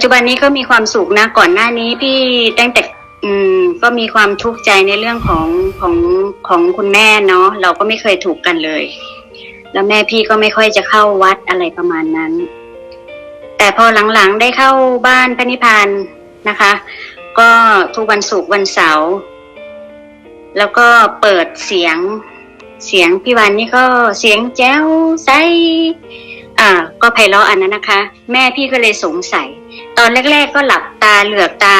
จจุบันนี้ก็มีความสุขนะก่อนหน้านี้พี่ตั้งแต่อืมก็มีความทุกข์ใจในเรื่องของของของคุณแม่เนาะเราก็ไม่เคยถูกกันเลย แล้วแม่พี่ก็ไม่ค่อยจะเข้าวัดอะไรประมาณนั้น แต่พอหลังๆได้เข้าบ้านพระนิพพานนะคะ ก็ทุกวันศุกร์วันเสาร์แล้วก็เปิดเสียงเสียงพี่วันนี่ก็เสียงแจ้วใสอ่า ก็ไพเราะอันนั้นนะคะ แม่พี่ก็เลยสงสัย ตอนแรก ๆ ก็หลับตาเหลือกตา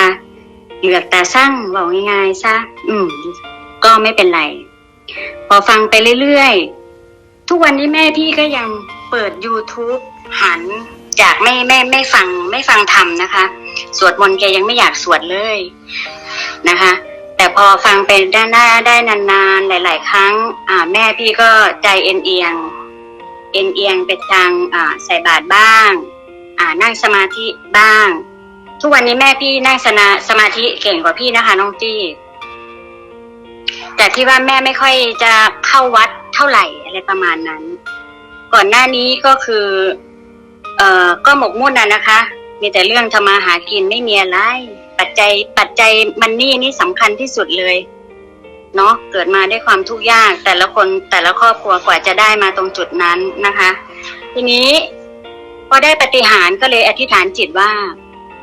เหลือกตาสั้งบอกง่ายๆซะอืม ก็ไม่เป็นไร พอฟังไปเรื่อยๆ ทุกวันนี้แม่พี่ก็ยังเปิด YouTube หันจากไม่ไม่ไม่ฟังไม่ฟังธรรมนะคะ สวดมนต์แกยังไม่อยากสวดเลยนะคะ แต่พอฟังไปด้านหน้าได้นานๆ หลาย ๆ ครั้ง อ่า แม่พี่ก็ใจเอ็นเอียงเอ็นเอียงไปทางอ่าใส่บาตรบ้าง อ่านั่งสมาธิบ้าง ทุกวันนี้แม่พี่นั่งสนาสมาธิเก่งกว่าพี่นะคะน้องตี้แต่ที่ว่าแม่ไม่ค่อยจะเข้าวัดเท่าไหร่อะไรประมาณนั้น ก่อนหน้านี้ก็คือ เอ่อก็หมกมุ่นนะนะคะ มีแต่เรื่องทำมาหากินไม่มีอะไร ปัจจัยปัจจัยมันนี่นี่สำคัญที่สุดเลยเนาะเกิดมาด้วยความทุกข์ยาก แต่ละคนแต่ละครอบครัวกว่าจะได้มาตรงจุดนั้นนะคะ ทีนี้ พอได้ปฏิหารก็เลยอธิษฐานจิตว่า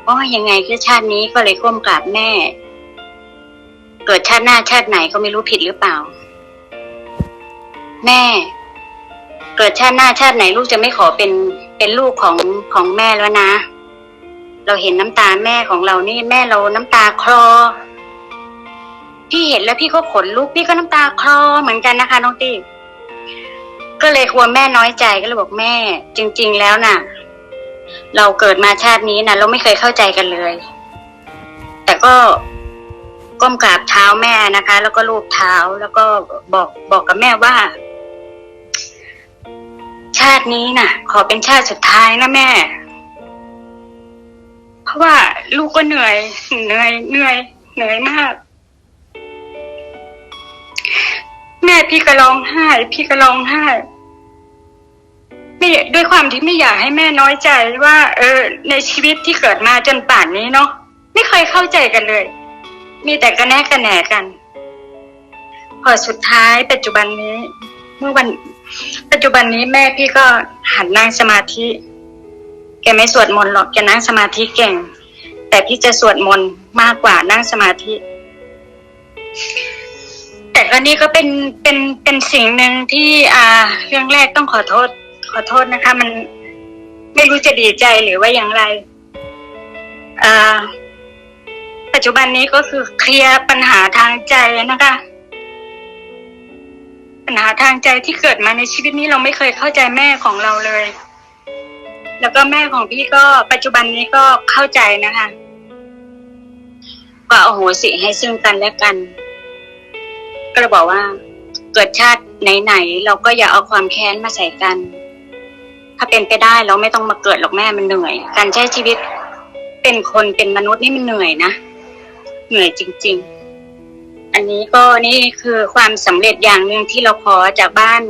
อ๋อยังไงคือชาตินี้ก็เลยก้มกราบแม่ เกิดชาติหน้าชาติไหนก็ไม่รู้ผิดหรือเปล่า แม่ เกิดชาติหน้าชาติไหนลูกจะไม่ขอเป็นเป็นลูกของของแม่แล้วนะ เราเห็นน้ำตาแม่ของเรานี่แม่เราน้ำตาคลอพี่เห็นแล้วพี่ก็ขนลุกพี่ก็น้ำตาคลอเหมือนกันนะคะน้องตีก็เลยกลัวแม่น้อยใจก็เลยบอกแม่ จริง ๆ แล้วน่ะ เราเกิดมาชาตินี้นะเราไม่เคยเข้าใจกันเลย แต่ก็ก้มกราบเท้าแม่นะคะ แล้วก็ลูบเท้าแล้วก็บอกบอกกับแม่ว่า ชาตินี้น่ะ ขอเป็นชาติสุดท้ายนะแม่ เพราะว่าลูกก็เหนื่อย เหนื่อยเหนื่อยเหนื่อยมาก แม่พี่ก็ร้องไห้ พี่ก็ร้องไห้ ไม่ด้วยความที่ไม่อยากให้แม่น้อยใจว่า เออ ในชีวิตที่เกิดมาจนป่านนี้เนาะไม่เคยเข้าใจกันเลย มีแต่กระแนกกระแหนกัน พอสุดท้ายปัจจุบันนี้ เมื่อวัน ปัจจุบันนี้แม่พี่ก็หันนั่งสมาธิ แกไม่สวดมนต์หรอกแกนั่งสมาธิเก่ง แต่พี่จะสวดมนต์มากกว่านั่งสมาธิ แต่ก็นี่ก็เป็นเป็นเป็นสิ่งหนึ่งที่อ่า เรื่องแรกต้องขอโทษ ขอโทษนะคะ มันไม่รู้จะดีใจหรือว่าอย่างไรปัจจุบันนี้ก็คือเคลียร์ปัญหาทางใจนะคะ ปัญหาทางใจที่เกิดมาในชีวิตนี้เราไม่เคยเข้าใจแม่ของเราเลย แล้วก็แม่ของพี่ก็ปัจจุบันนี้ก็เข้าใจนะคะก็เอาโหสิให้ซึ่งกันและกัน ก็เลยบอกว่า เกิดชาติไหนๆเราก็อย่าเอาความแค้นมาใส่กัน ถ้าเป็นไปได้เราไม่ต้องมาเกิดหรอกแม่มันเหนื่อย การใช้ชีวิตเป็นคนเป็นมนุษย์นี่มันเหนื่อยนะ เหนื่อยจริง ๆ อันนี้ก็นี่คือความสำเร็จอย่างหนึ่งที่เราขอจากบ้าน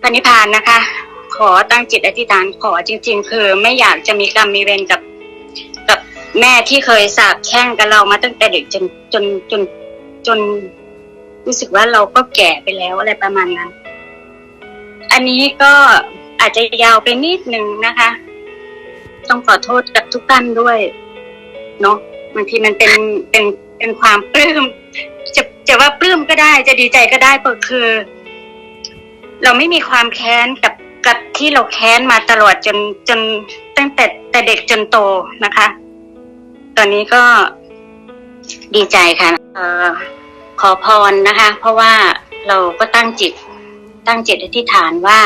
พระนิพพานนะคะ ขอตั้งจิตอธิษฐานขอจริง ๆ คือไม่อยากจะมีกรรมมีเวรกับ กับแม่ที่เคยสาบแช่งกับเรามาตั้งแต่เด็กจนจนจนจนรู้สึกว่าเราก็แก่ไปแล้วอะไรประมาณนั้น อันนี้ก็ อาจจะยาวไปนิดหนึ่งนะคะ ต้องขอโทษกับทุกท่านด้วย เนาะบางทีมันเป็นเป็นเป็นความปลื้มจะจะว่าปลื้มก็ได้ จะดีใจก็ได้ก็คือ เราไม่มีความแค้นกับกับที่เราแค้นมาตลอดจนจนตั้งแต่แต่เด็กจนโตนะคะ ตอนนี้ก็ดีใจค่ะเออขอพรนะคะ เพราะว่าเราก็ตั้งจิตตั้งจิตอธิษฐานว่า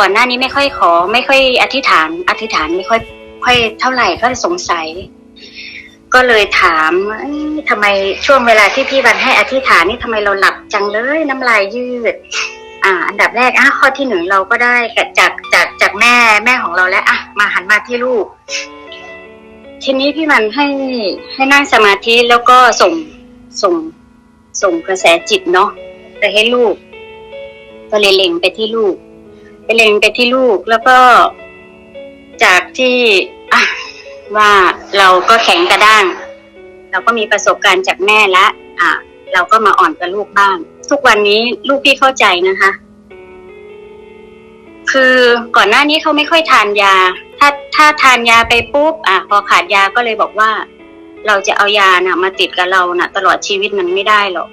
ก่อนหน้านี้ไม่ค่อยขอ ไม่ค่อยอธิษฐาน อธิษฐานไม่ค่อย ค่อยเท่าไหร่ก็สงสัย ก็เลยถามว่าเอ๊ะทำไมช่วงเวลาที่พี่บันให้อธิษฐานนี่ทำไมเราหลับจังเลยน้ำลายยืด อ่า อันดับแรกอะข้อที่หนึ่งเราก็ได้จากจากจากแม่แม่ของเราแล้วอะมาหันมาที่ลูก ทีนี้พี่มันให้ให้นั่งสมาธิแล้วก็ส่งส่งส่งกระแสจิตเนาะไปให้ลูก ก็เลยเล็งไปที่ลูก ไปเล็งไปที่ลูกแล้วก็ จากที่อะว่าเราก็แข็งกระด้าง เราก็มีประสบการณ์จากแม่ละอ่าเราก็มาอ่อนกับลูกบ้าง ทุกวันนี้ลูกพี่เข้าใจนะคะ คือก่อนหน้านี้เขาไม่ค่อยทานยา ถ้าถ้าทานยาไปปุ๊บอะพอขาดยาก็เลยบอกว่า เราจะเอายาน่ะ มาติดกับเราน่ะ ตลอดชีวิตมันไม่ได้หรอก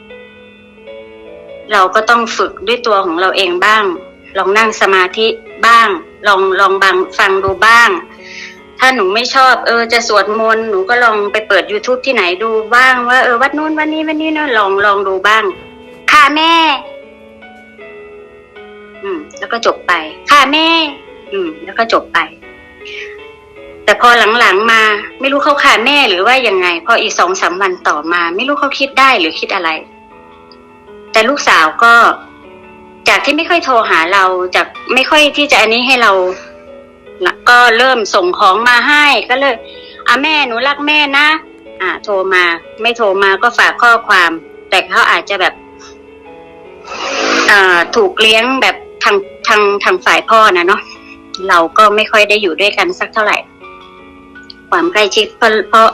เราก็ต้องฝึกด้วยตัวของเราเองบ้าง ลองนั่งสมาธิบ้าง ลองลองบังฟังดูบ้าง ถ้าหนูไม่ชอบ เออ จะสวดมนต์หนูก็ลองไปเปิด youtube ที่ไหนดูบ้าง ว่าเออวัดนู้นวันนี้วันนี้นะลองลองดูบ้าง ค่ะแม่ อืม แล้วก็จบไป ค่ะแม่ อืม แล้วก็จบไป แต่พอหลังๆมา ไม่รู้เขาค่ะแม่หรือว่ายังไง พออีกสองสามวันต่อมา ไม่รู้เขาคิดได้หรือคิดอะไร แต่ลูกสาวก็ จากที่ไม่ค่อยโทรหาเราจากไม่ค่อยที่จะอันนี้ให้เรานะก็เริ่มส่งของมาให้ก็เลยอะแม่หนูรักแม่นะ อ่าโทรมา ไม่โทรมาก็ฝากข้อความ แต่เขาอาจจะแบบอ่าถูกเลี้ยงแบบทางทางทางฝ่ายพ่อนะเนาะเราก็ไม่ค่อยได้อยู่ด้วยกันสักเท่าไหร่ ความใกล้ชิดเพราะเพราะ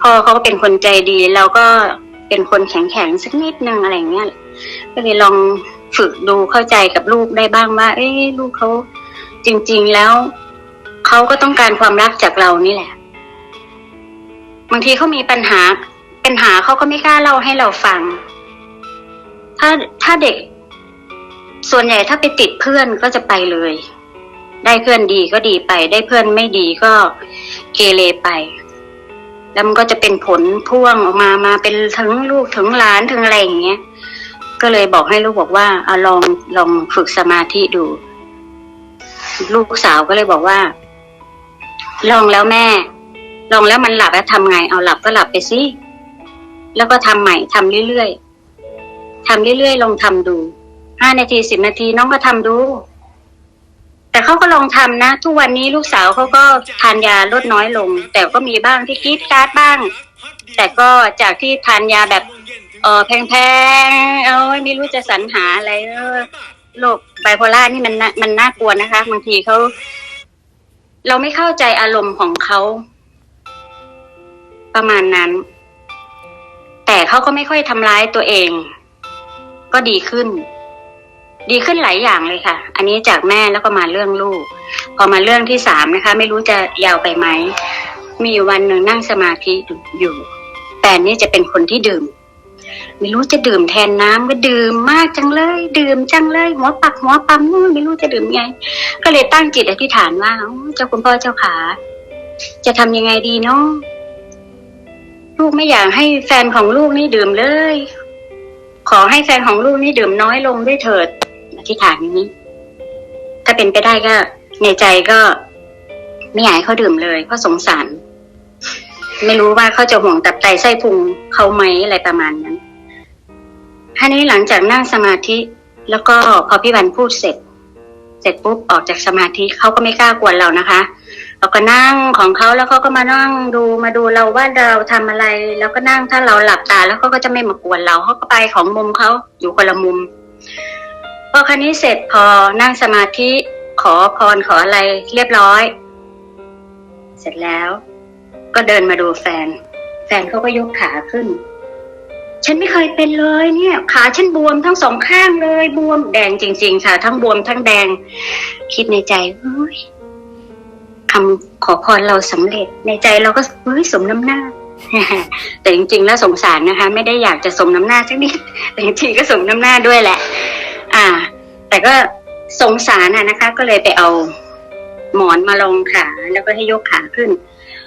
พ่อเขาก็เป็นคนใจดีแล้วก็เป็นคนแข็งแข็งสักนิดนึงอะไรเงี้ยก็เลยลอง ฝึกดูเข้าใจกับลูกได้บ้างว่า เอ้ลูกเขาจริง ๆแล้วเขาก็ต้องการความรักจากเรานี่แหละ บางทีเขามีปัญหาปัญหาเขาก็ไม่กล้าเล่าให้เราฟัง ถ้าถ้าเด็ก ส่วนใหญ่ถ้าไปติดเพื่อนก็จะไปเลย ได้เพื่อนดีก็ดีไป ได้เพื่อนไม่ดีก็เกเรไป แล้วมันก็จะเป็นผลพ่วงออกมามาเป็นถึงลูกถึงหลานถึงอะไรอย่างเงี้ย ก็เลยบอกให้ลูกบอกว่าเอาลองลองฝึกสมาธิดู ลูกสาวก็เลยบอกว่า ลองแล้วแม่ ลองแล้วมันหลับแล้วทำไง เอาหลับก็หลับไปสิแล้วก็ทำใหม่ทำเรื่อยๆทำเรื่อยๆลองทำดูห้านาทีสิบนาทีน้องก็ทำดู แต่เขาก็ลองทำนะ ทุกวันนี้ลูกสาวเขาก็ทานยาลดน้อยลง แต่ก็มีบ้างที่กีดกราดบ้าง แต่ก็จากที่ทานยาแบบ ออแพงๆ เอ้ยไม่รู้จะสรรหาอะไรเออโรคไบโพล่านี่มันน่ามันน่ากลัวนะคะ บางทีเขาเราไม่เข้าใจอารมณ์ของเขาประมาณนั้น แต่เขาก็ไม่ค่อยทำร้ายตัวเอง ก็ดีขึ้น ดีขึ้นหลายอย่างเลยค่ะ อันนี้จากแม่แล้วก็มาเรื่องลูก พอมาเรื่องที่สามนะคะ ไม่รู้จะยาวไปไหม มีวันหนึ่งนั่งสมาธิอยู่แฟนนี่จะเป็นคนที่ดื่ม ไม่รู้จะดื่มแทนน้ำก็ดื่มมากจังเลย ดื่มจังเลยหัวปักหัวปั๊มไม่รู้จะดื่มไง ก็เลยตั้งจิตอธิษฐานว่าเจ้าคุณพ่อเจ้าขา จะทำยังไงดีเนาะลูกไม่อยากให้แฟนของลูกนี่ดื่มเลย ขอให้แฟนของลูกนี่ดื่มน้อยลงด้วยเถิดอธิษฐานอย่างนี้ ถ้าเป็นไปได้ก็ ในใจก็ไม่อยากให้เขาดื่มเลยเพราะสงสาร ไม่รู้ว่าเขาจะห่วงตับไตไส้พุงเขาไหมอะไรประมาณนั้น ท่านี้หลังจากนั่งสมาธิแล้วก็พอพี่วันพูดเสร็จ เสร็จปุ๊บออกจากสมาธิเขาก็ไม่กล้ากวนเรานะคะเราก็นั่งของเขาแล้วเขาก็มานั่งดูมาดูเราว่าเราทำอะไร แล้วก็นั่งถ้าเราหลับตา แล้วเขาก็จะไม่มากวนเราเขาก็ไปของมุมเขาอยู่คนละมุมพอคันนี้เสร็จพอนั่งสมาธิขอพรขออะไรเรียบร้อย เสร็จแล้ว ก็เดินมาดูแฟน แฟนเขาก็ยกขาขึ้น ฉันไม่เคยเป็นเลยเนี่ย ขาฉันบวมทั้งสองข้างเลย บวมแดงจริง ๆ ค่ะ ทั้งบวมทั้งแดง คิดในใจเฮ้ยคำขอพรเราสำเร็จ ในใจเราก็เฮ้ยสมน้ำหน้า แต่จริง ๆ แล้วสงสารนะคะ ไม่ได้อยากจะสมน้ำหน้าสักนิดแต่จริงๆก็สมน้ำหน้าด้วยแหละ อ่า แต่ก็สงสารน่ะนะคะ ก็เลยไปเอาหมอนมาลงขาแล้วก็ให้ยกขาขึ้น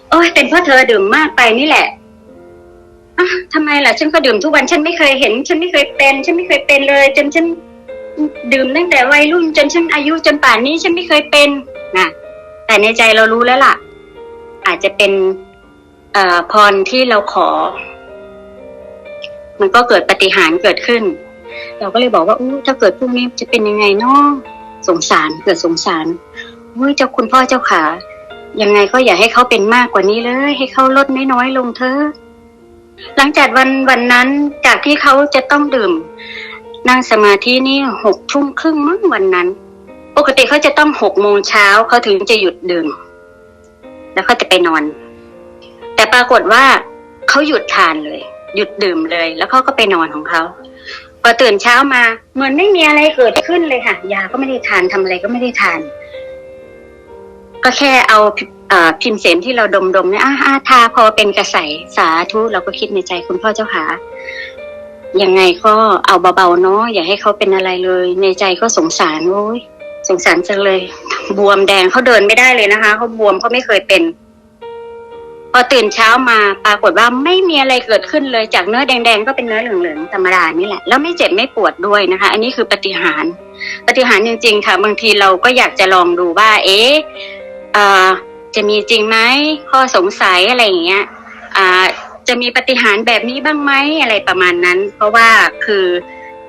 โอ้ยเป็นเพราะเธอดื่มมากไปนี่แหละ อะทำไมล่ะ ฉันก็ดื่มทุกวัน ฉันไม่เคยเห็น ฉันไม่เคยเป็น ฉันไม่เคยเป็นเลย จนฉันดื่มตั้งแต่วัยรุ่น จนฉันอายุจนป่านนี้ฉันไม่เคยเป็นนะแต่ในใจเรารู้แล้วล่ะ อาจจะเป็นเอ่อพรที่เราขอ มันก็เกิดปฏิหารเกิดขึ้น เราก็เลยบอกว่าอู้ถ้าเกิดพรุ่งนี้จะเป็นยังไงเนาะสงสารเกิดสงสารอุ้ยเจ้าคุณพ่อเจ้าขายังไงก็อย่าให้เขาเป็นมากกว่านี้เลย ให้เขาลดน้อยๆลงเถอะ หลังจากวันวันนั้นจากที่เขาจะต้องดื่ม นั่งสมาธินี่หกทุ่มครึ่งมั้งวันนั้น ปกติเขาจะต้องหกโมงเช้าเขาถึงจะหยุดดื่ม แล้วเขาจะไปนอน แต่ปรากฏว่าเขาหยุดทานเลย หยุดดื่มเลย แล้วเขาก็ไปนอนของเขาพอตื่นเช้ามาเหมือนไม่มีอะไรเกิดขึ้นเลยค่ะ ยาก็ไม่ได้ทานทำอะไรก็ไม่ได้ทาน ก็แค่เอา พิมพ์เสนที่เราดมๆเนี่ยอาอาทาพอเป็นกระใสสาธุเราก็คิดในใจคุณพ่อเจ้าขายังไงก็เอาเบาๆเนาะอย่าให้เขาเป็นอะไรเลย ในใจก็สงสารโอ้ยสงสารจังเลย บวมแดงเขาเดินไม่ได้เลยนะคะเขาบวมเขาไม่เคยเป็น พอตื่นเช้ามาปรากฏว่าไม่มีอะไรเกิดขึ้นเลยจากเนื้อแดงๆก็เป็นเนื้อเหลืองๆธรรมดานี่แหละ แล้วไม่เจ็บไม่ปวดด้วยนะคะ อันนี้คือปฏิหารปฏิหารจริง ๆ ค่ะ บางทีเราก็อยากจะลองดูว่า เอ๊ะอ่อ จะมีจริงไหมข้อสงสัยอะไรอย่างเงี้ยอ่าจะมีปฏิหารแบบนี้บ้างไหมอะไรประมาณนั้น เพราะว่าคือ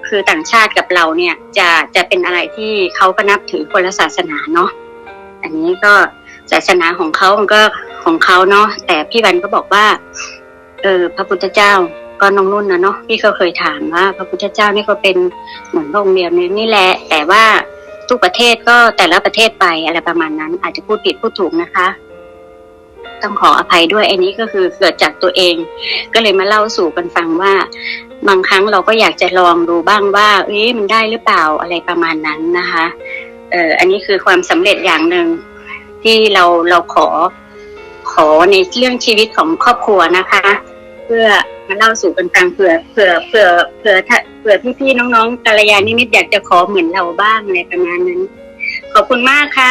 คือต่างชาติกับเราเนี่ยจะจะเป็นอะไรที่เขาก็นับถือคนละศาสนาเนาะอันนี้ก็ศาสนาของเขามันก็ของเขาเนาะแต่พี่วันก็บอกว่า เออพระพุทธเจ้าก็น้องนุ่นนะเนาะพี่ก็เคยถามว่า พระพุทธเจ้านี่ก็เป็นเหมือนพระองค์เดียวนี่นี่แหละ แต่ว่า ทุกประเทศก็แต่ละประเทศไปอะไรประมาณนั้น อาจจะพูดผิดพูดถูกนะคะ ต้องขออภัยด้วยอันนี้ก็คือเกิดจากตัวเอง ก็เลยมาเล่าสู่กันฟังว่า บางครั้งเราก็อยากจะลองดูบ้างว่า เอ๊ะมันได้หรือเปล่าอะไรประมาณนั้นนะคะเอ่ออันนี้คือความสำเร็จอย่างหนึ่งที่เราเราขอขอในเรื่องชีวิตของครอบครัวนะคะ เพื่อมาเล่าสู่กันฟังเผื่อเผื่อเผื่อเผื่อถ้า เผื่อพี่ๆน้องๆกัลยาณมิตรอยากจะขอเหมือนเราบ้างอะไรประมาณนั้น ขอบคุณมากค่ะ